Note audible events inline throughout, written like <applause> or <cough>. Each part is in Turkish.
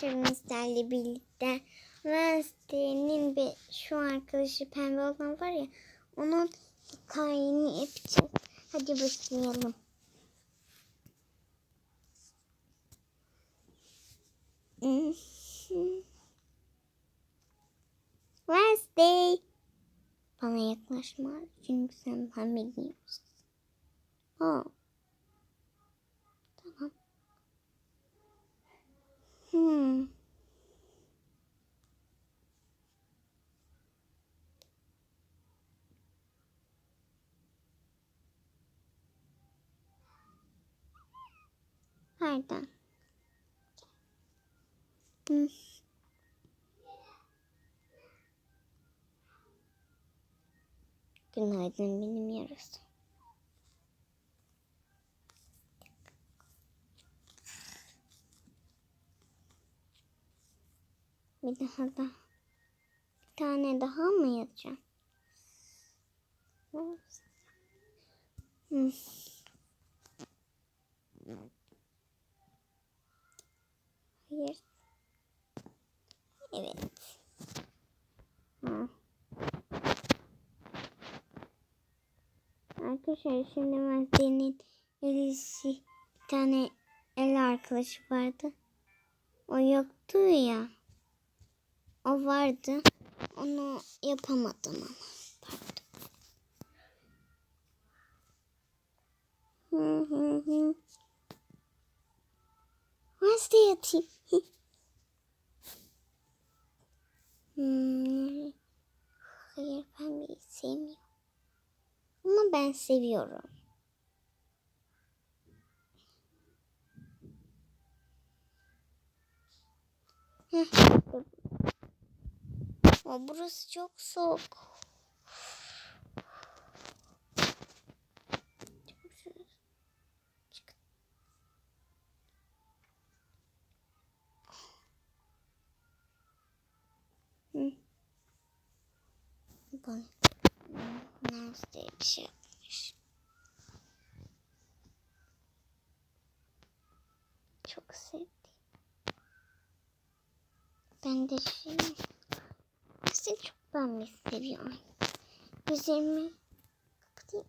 Sizlerle birlikte Wednesday'nin bir şu arkadaşı pembe olan var ya onun hikayeni yapacağız. Hadi başlayalım. <laughs> Wednesday. Bana yaklaşma çünkü sen pembe giyiyorsun. Oh. Tamam. Hmm. Nereden? Hmm. Günaydın benim yarısı. Bir daha da bir tane daha mı yazacağım? Hmm. Hayır. Evet. Ha. Arkadaşlar şimdi Mazde'nin elisi bir tane el arkadaşı vardı. O yoktu ya. O vardı. Onu yapamadım ama. Pardon. Nasıl yatayım? hmm. Hayır ben bir sevmiyorum. Ama ben seviyorum. Heh, dur. Burası çok soğuk. Bana. Nasıl bir şey. Çok sevdim. Ben de şey Seni çok de seviyorum. Üzerimi kapatayım.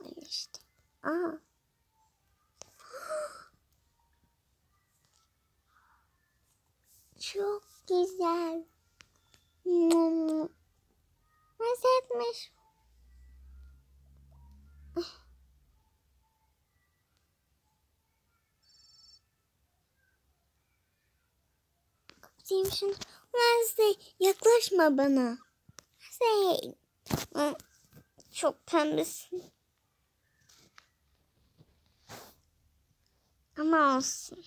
Öyle işte. Aa. Çok güzel. Nasıl etmiş? Şunu. Wednesday yaklaşma bana. Wednesday. Çok pembesin. Ama olsun.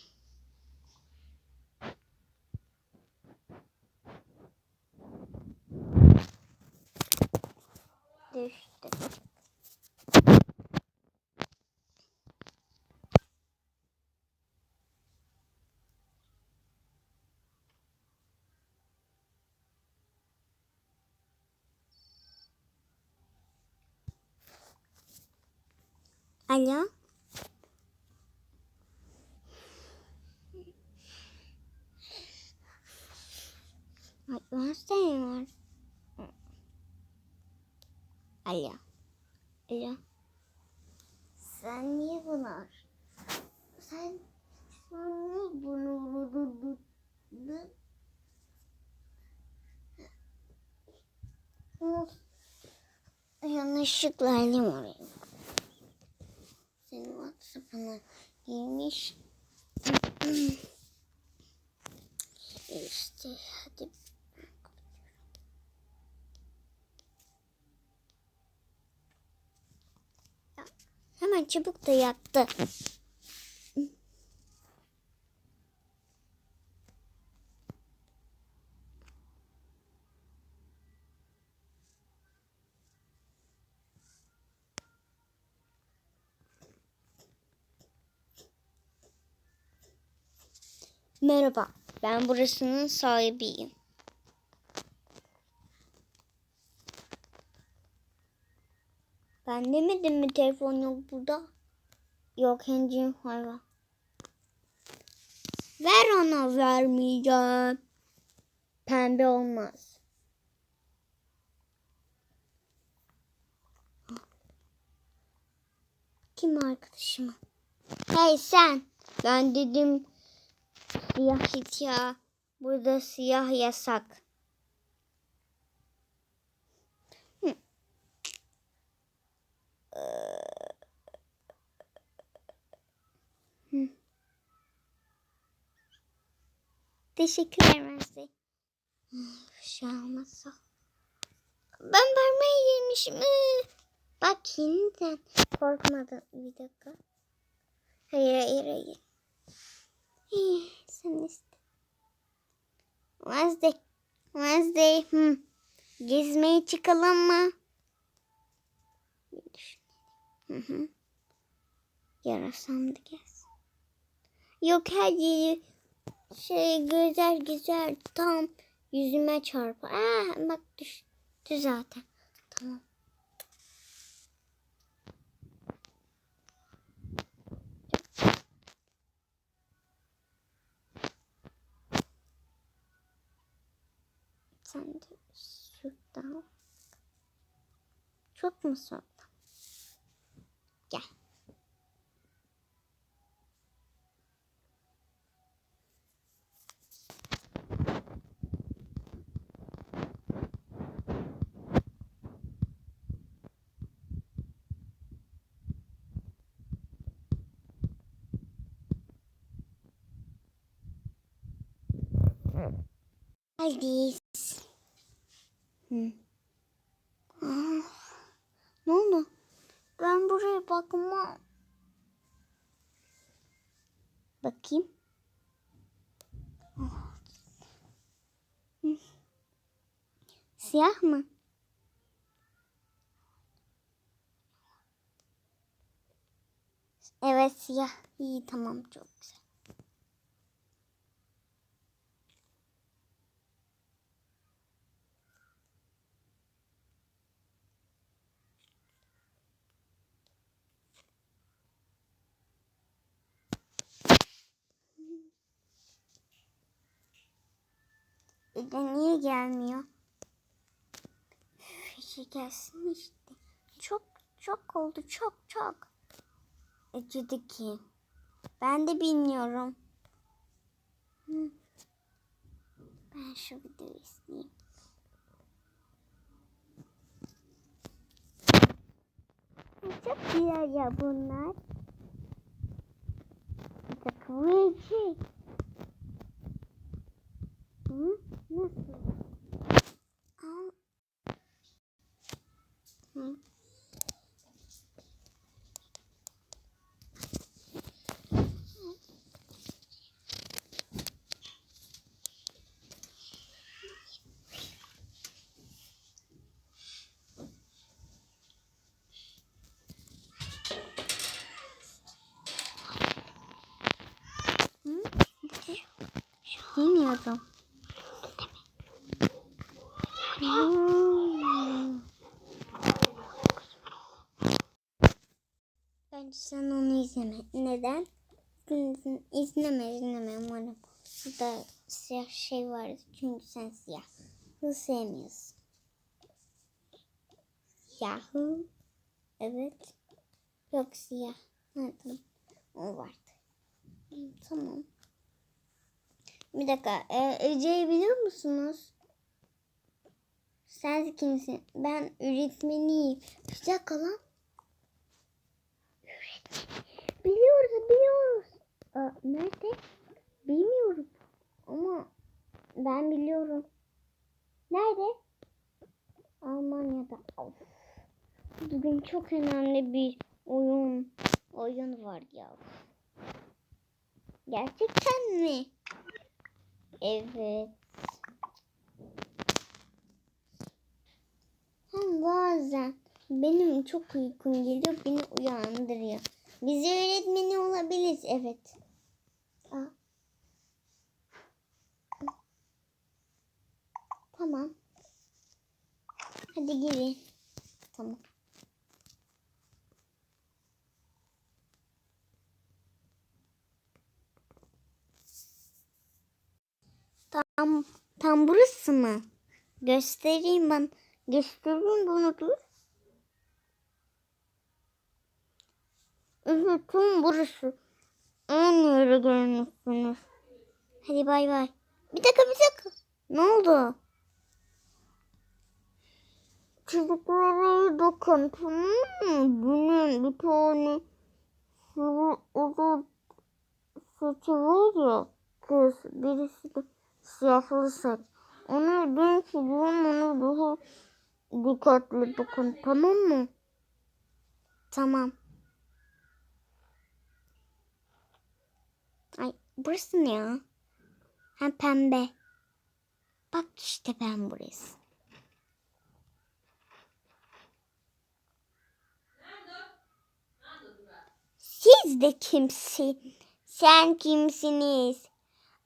Düştü. Alo. Var. Alo. Alo. Sen niye bunu ar- Sen, sen niye bunu? Yanlışlıkla elim oraya. Senin WhatsApp'ına girmiş. işte hadi. Hemen çabuk da yattı. Merhaba, ben burasının sahibiyim. Ben demedim mi telefon yok burada? Yok henüz hayvan. Ver ona vermeyeceğim. Pembe olmaz. Kim arkadaşım? Hey sen. Ben dedim siyah hiç ya. Burada siyah yasak. Hı. Hı. Teşekkürler Mersi. Şey olmazsa. Ben vermeye girmişim. Ee, Bak yeniden. Korkmadım. Bir dakika. Hayır hayır hayır. Wednesday. Wednesday. Hı. Gezmeye çıkalım mı? Hı hı. Yarasam da gelsin. Yok her yeri şey güzel güzel tam yüzüme çarpar. Aa, bak düştü zaten. Tamam. Sen de şuradan. Çok mu soğuk? Gel. Hadi. Hı. Ah, ne oldu? Ben buraya bakmam. Bakayım. Ah. Siyah mı? Evet siyah. İyi tamam çok güzel. Ege niye gelmiyor? Ege gelsin işte. Çok çok oldu çok çok. Ece'di ki. Ben de bilmiyorum. Ben şu videoyu izleyeyim. Çok güzel ya bunlar. Ece. Hı? Nasıl? Al. Hı. Hı? Bilmiyordum. Hmm. Bence sen onu izleme. Neden? İzleme, izleme, umarım. Burada siyah şey vardı çünkü sen siyah. sevmiyorsun. Siyahı. Evet. Yok siyah. Tamam. O vardı. Hı, Tamam. Bir dakika. E, Ece'yi biliyor musunuz? Sen kimsin? Ben öğretmeniyim. Bir dakika lan. Biliyoruz, biliyoruz. Aa, nerede? Bilmiyorum. Ama ben biliyorum. Nerede? Almanya'da. Of. Bugün çok önemli bir oyun oyun var ya. Gerçekten mi? Evet. Hem bazen benim çok uykum geliyor beni uyandırıyor. Biz öğretmeni olabiliriz evet. Tamam. Hadi girin. Tamam. Tam, tam burası mı? Göstereyim ben. Göstereyim bunu dur. Tam burası. Aynı yere gelmişsiniz. Hadi bay bay. Bir dakika bir dakika. Ne oldu? Çocuklara bakın tamam mı? Bunun bir tane sıvı uzun saçı var ya kız birisi de siyahlı saç. Onu ben seviyorum onu daha dikkatli bakın tamam mı? Tamam. Ay burası ne ya? Ha pembe. Bak işte ben burası. Siz de kimsin? Sen kimsiniz?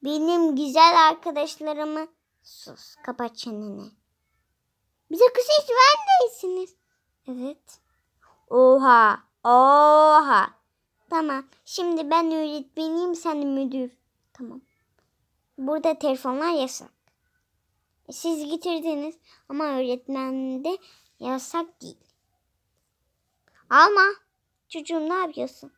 Benim güzel arkadaşlarımı... Sus kapat çeneni. Bize kız hiç vermeysiniz. Evet. Oha. Oha. Tamam. Şimdi ben öğretmeniyim sen müdür. Tamam. Burada telefonlar yasak. E, Siz getirdiniz ama öğretmende yasak değil. Alma. Çocuğum ne yapıyorsun?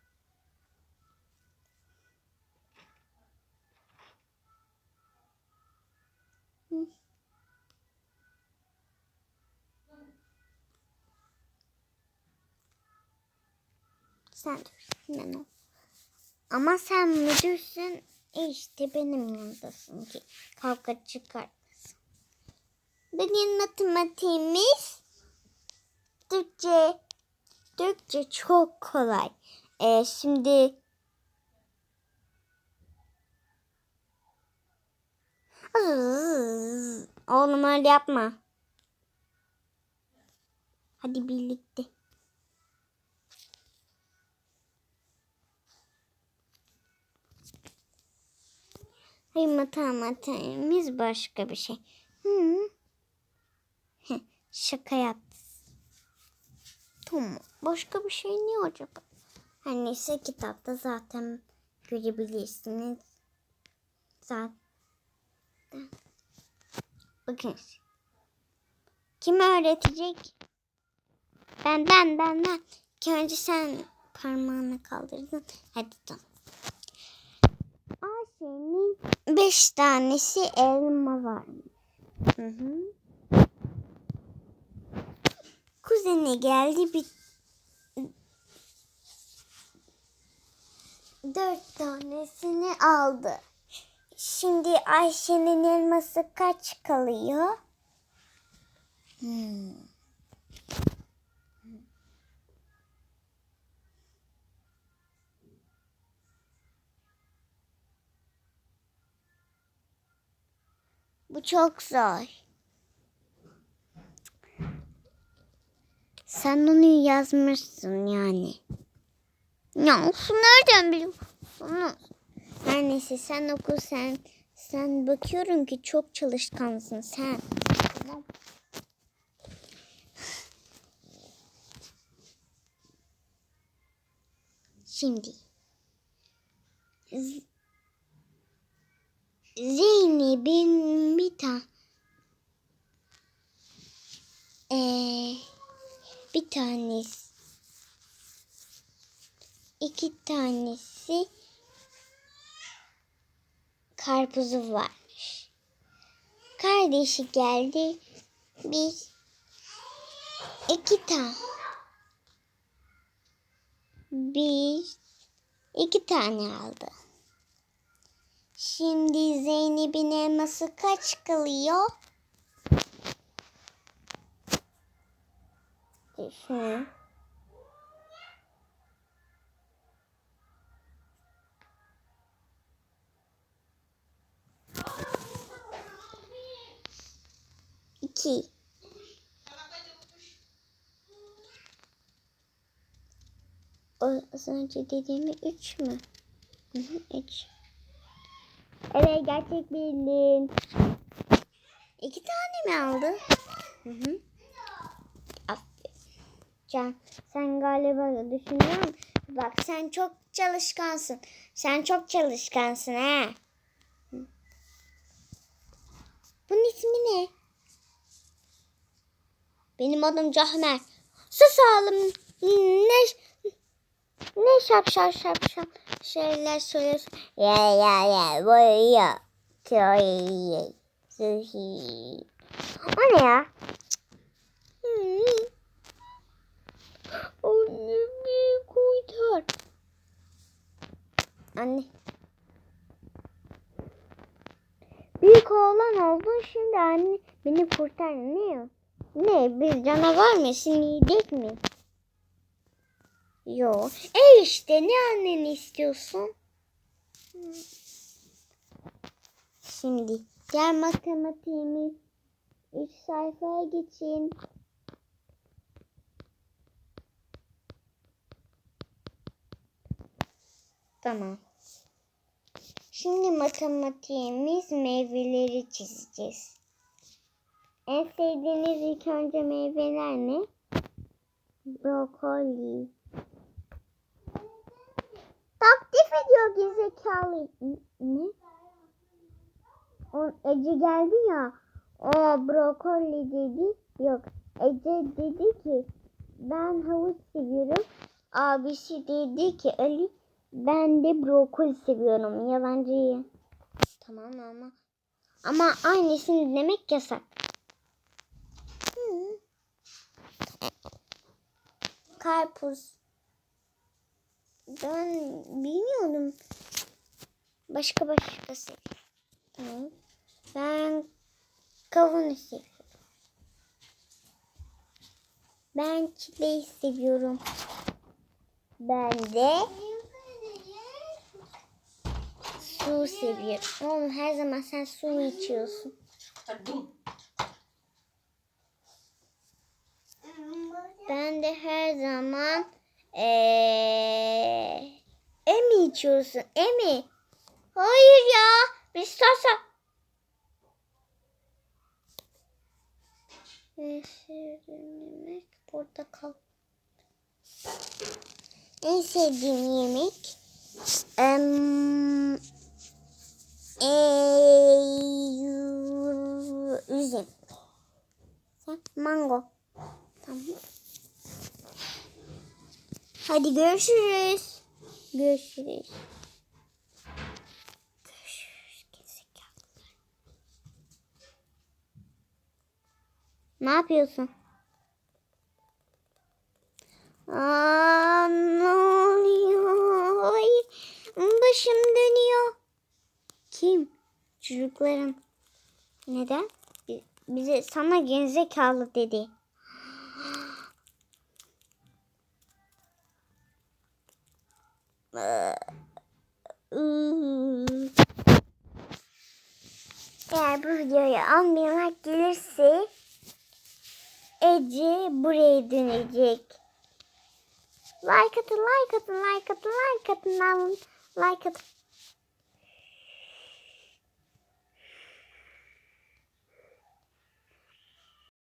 Sen. Hemen ol. Ama sen müdürsün. İşte benim yanındasın ki kavga çıkartmasın. Bugün matematiğimiz Türkçe. Türkçe çok kolay. E, şimdi Oğlum öyle yapma. Hadi birlikte. Hayır matematiğimiz başka bir şey. Hı. Heh, Şaka yaptım. Tamam. Başka bir şey ne acaba? Her neyse kitapta zaten görebilirsiniz. Zaten. Bakın. Kim öğretecek? Ben ben ben ben. İlk önce sen parmağını kaldırdın. Hadi tamam. Ayşe'nin beş tanesi elma var. Hı hı. Kuzeni geldi bir dört tanesini aldı. Şimdi Ayşe'nin elması kaç kalıyor? Hmm. Bu çok zor. Sen onu yazmışsın yani. Ya olsun nereden biliyorsun? Her neyse sen oku sen. Sen bakıyorum ki çok çalışkansın sen. Tamam. Şimdi. Z- Zeynep'in bir tane ee, bir tanesi iki tanesi karpuzu varmış. Kardeşi geldi. Bir iki tane bir iki tane aldı. Şimdi Zeynep'in elması kaç kalıyor? Düşün. İki. O az önce dediğimi üç mü? Hı hı, üç. Evet gerçek bildin. İki tane mi aldı? Hı hı. Aferin. Can sen galiba düşünüyorum. Bak sen çok çalışkansın. Sen çok çalışkansın ha. Bunun ismi ne? Benim adım Cahmer. Sus oğlum. Ne ne şapşal şapşal şeyler söylüyorsun. Ya ya ya böyle ya. O ne ya? Hmm. Anne beni kurtar. Anne. Büyük oğlan oldun şimdi anne beni kurtar ne? Ne bir canavar mısın yiyecek mi? Yo. E işte ne anneni istiyorsun? Şimdi gel matematiğimiz üç sayfaya geçin. Tamam. Şimdi matematiğimiz meyveleri çizeceğiz. En sevdiğiniz ilk önce meyveler ne? Brokoli. Taktif ediyor gerizekalı. Ne? O Ece geldi ya. O brokoli dedi. Yok. Ece dedi ki ben havuç seviyorum. Abisi dedi ki Ali ben de brokoli seviyorum. Yalancıyı. Tamam ama. Ama aynısını demek yasak. Hı. Karpuz. Ben bilmiyorum. Başka başka seviyorum. Tamam. Ben kavunu seviyorum. Ben çileği seviyorum. Ben de su seviyorum. Oğlum her zaman sen su içiyorsun. Ben de her zaman ee, emi içiyorsun. Emi. Hayır ya. Biz sasa. Yemek, portakal. En sevdiğim yemek em, eee, üzüm. Mango. Tamam. Hadi görüşürüz. Görüşürüz. Görüşürüz. Ne yapıyorsun? Aa, ne oluyor? Ay, başım dönüyor. Kim? Çocuklarım. Neden? Bi- Bize sana gerizekalı dedi. Eğer bu videoya 10 bin like gelirse Ece buraya dönecek. Like atın, like atın, like atın, like atın. Like atın.